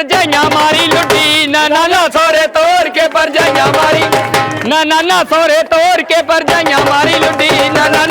परजाइया मारी लुटी ना ना ना सोरे तोड़ के परजाइया मारी। ना ना ना सोरे तोड़ के परजाइया मारी लुटी ना ना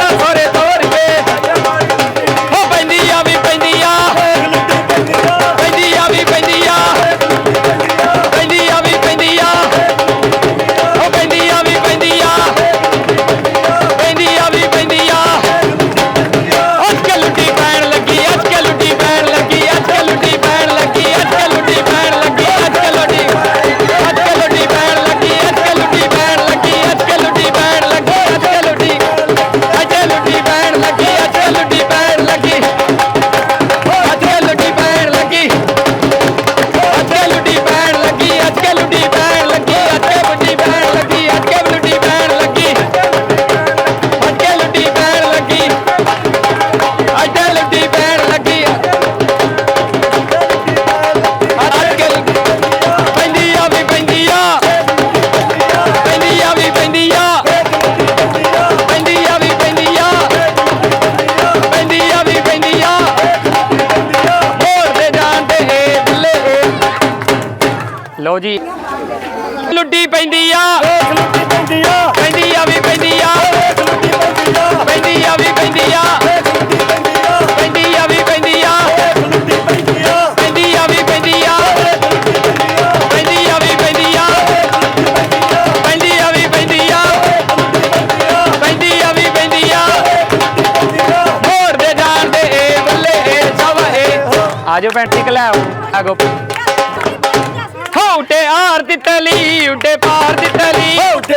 ਲਓ ਜੀ ਲੁੱਟੀ ਪੈਂਦੀ ਆ ਪੈਂਦੀ ਆ ਵੀ ਪੈਂਦੀ ਆ ਪੈਂਦੀ ਆ ਵੀ ਪੈਂਦੀ ਆ ਪੈਂਦੀ ਆ ਵੀ ਪੈਂਦੀ ਆ ਪੈਂਦੀ ਆ ਵੀ ਪੈਂਦੀ ਆ ਪੈਂਦੀ ਆ ਵੀ ਪੈਂਦੀ ਆ ਪੈਂਦੀ ਆਰ ਦੀ ਉੱਡੇ ਪਾਰ ਦੀ ਉੱਡੇ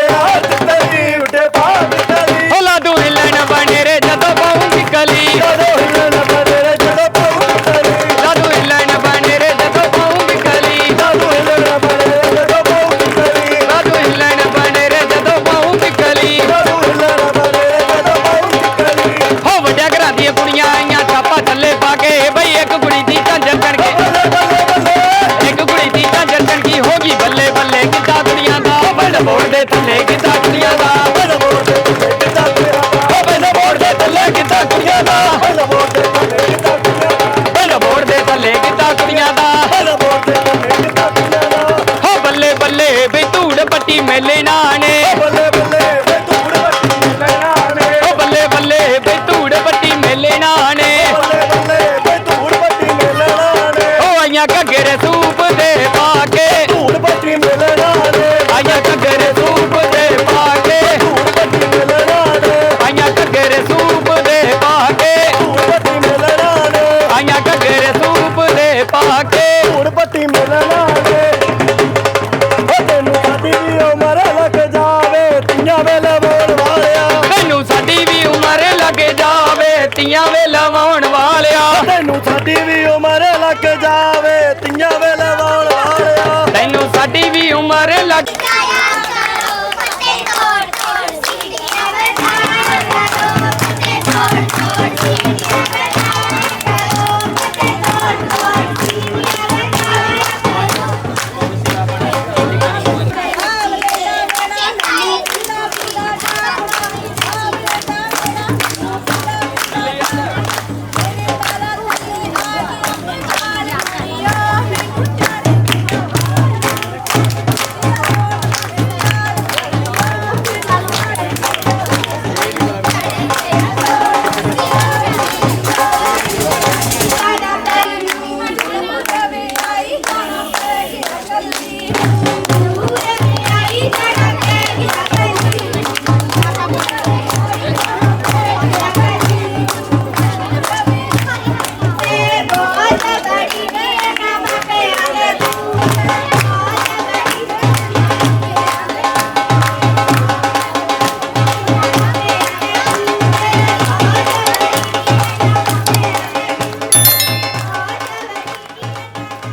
ਦੇ ਥੱਲੇ ਕਿੱਦਾਂ ਕੁੜੀਆਂ ਦਾ? ਪੈਸਾ ਮੋੜ ਦੇ ਥੱਲੇ ਕਿੱਦਾਂ ਕੁੜੀਆਂ ਦਾ? ਓ ਪੈਸਾ ਮੋੜ ਦੇ ਥੱਲੇ ਕਿੱਦਾਂ ਕੁੜੀਆਂ ਦਾ? ਪੈਸਾ ਮੋੜ ਦੇ ਥੱਲੇ ਕਿੱਦਾਂ ਕੁੜੀਆਂ ਦਾ? ਪੈਸਾ ਮੋੜ ਦੇ ਥੱਲੇ ਕਿੱਦਾਂ ਕੁੜੀਆਂ ਦਾ? ਪੈਸਾ ਮੋੜ ਦੇ ਥੱਲੇ ਕਿੱਦਾਂ ਕੁੜੀਆਂ ਦਾ? ਹੋ ਬੱਲੇ ਬੱਲੇ ਵੀ ਧੂੜ ਪੱਟੀ ਮੇਲੇ ਨਾਣੇ। ਓ ਬੱਲੇ ਬੱਲੇ ਵੇ ਧੂੜ ਪੱਟੀ ਮੇਲੇ ਨਾਣੇ। ਓ ਬੱਲੇ ਬੱਲੇ ਵੇ ਧੂੜ ਪੱਟੀ ਮੇਲੇ ਨਾਣੇ। ਬੱਲੇ ਬੱਲੇ ਵੇ ਧੂੜ ਪੱਟੀ ਮੇਲੇ ਨਾਣੇ। ਓ ਆਈਆਂ ਘੱਗੇ ਵੇ ਲਵਾਉਣ ਵਾਲਿਆ। ਤੈਨੂੰ ਸਾਡੀ ਵੀ ਉਮਰ ਲੱਗ ਜਾਵੇ ਤੀਆਂ ਵੇ ਲਵਾਉਣ ਵਾਲਿਆ। ਤੈਨੂੰ ਸਾਡੀ ਵੀ ਉਮਰ ਲੱਗ ਜਾਵੇ ਤੀਆਂ ਵੇ ਲਵਾਉਣ ਵਾਲਿਆ। ਤੈਨੂੰ ਸਾਡੀ ਵੀ ਉਮਰ ਲੱਗ ਜਾਵੇ